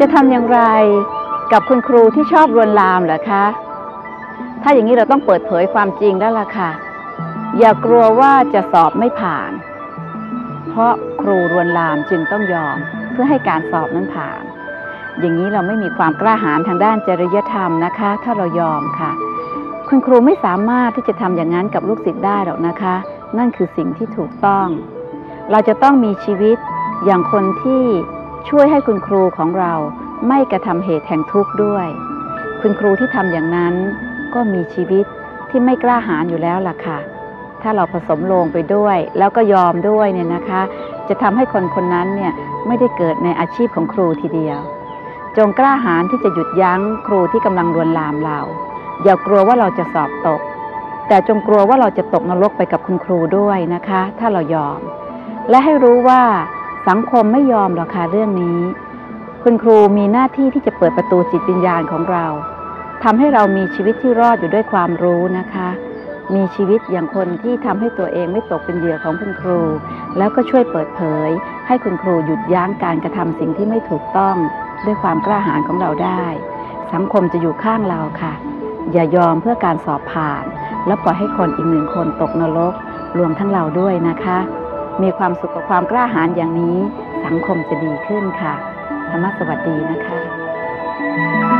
จะทำอย่างไรกับคุณครูที่ชอบลวนลามเหรอคะ ถ้าอย่างนี้เราต้องเปิดเผยความจริงแล้วล่ะค่ะ อย่ากลัวว่าจะสอบไม่ผ่าน เพราะครูลวนลามจึงต้องยอมเพื่อให้การสอบนั้นผ่าน อย่างนี้เราไม่มีความกล้าหาญทางด้านจริยธรรมนะคะ ถ้าเรายอมค่ะ คุณครูไม่สามารถที่จะทำอย่างนั้นกับลูกศิษย์ได้หรอกนะคะ นั่นคือสิ่งที่ถูกต้อง เราจะต้องมีชีวิตอย่างคนที่ ช่วยให้คุณครูของเราไม่กระทำเหตุแห่งทุกข์ด้วย คุณครูที่ทำอย่างนั้นก็มีชีวิตที่ไม่กล้าหาญอยู่แล้วล่ะค่ะ ถ้าเราผสมลงไปด้วย แล้วก็ยอมด้วยเนี่ยนะคะ จะทำให้คนคนนั้นเนี่ยไม่ได้เกิดในอาชีพของครูทีเดียว จงกล้าหาญที่จะหยุดยั้งครูที่กำลังลวนลามเรา อย่ากลัวว่าเราจะสอบตก แต่จงกลัวว่าเราจะตกนรกไปกับคุณครูด้วยนะคะ ถ้าเรายอม และให้รู้ว่า สังคมไม่ยอมหรอกค่ะเรื่องนี้ คุณครูมีหน้าที่ที่จะเปิดประตูจิตวิญญาณของเราทำให้เรามีชีวิตที่รอดอยู่ด้วยความรู้นะคะ มีชีวิตอย่างคนที่ทำให้ตัวเองไม่ตกเป็นเหยื่อของคุณครู แล้วก็ช่วยเปิดเผย ให้คุณครูหยุดยั้งการกระทำสิ่งที่ไม่ถูกต้องด้วยความกล้าหาญของเราได้ สังคมจะอยู่ข้างเราค่ะ อย่ายอมเพื่อการสอบผ่าน แล้วปล่อยให้คนอีกหนึ่งคนตกนรกรวมทั้งเราด้วยนะคะ มีความสุขกับความกล้าหาญอย่างนี้ สังคมจะดีขึ้นค่ะ ธรรมสวัสดีนะคะ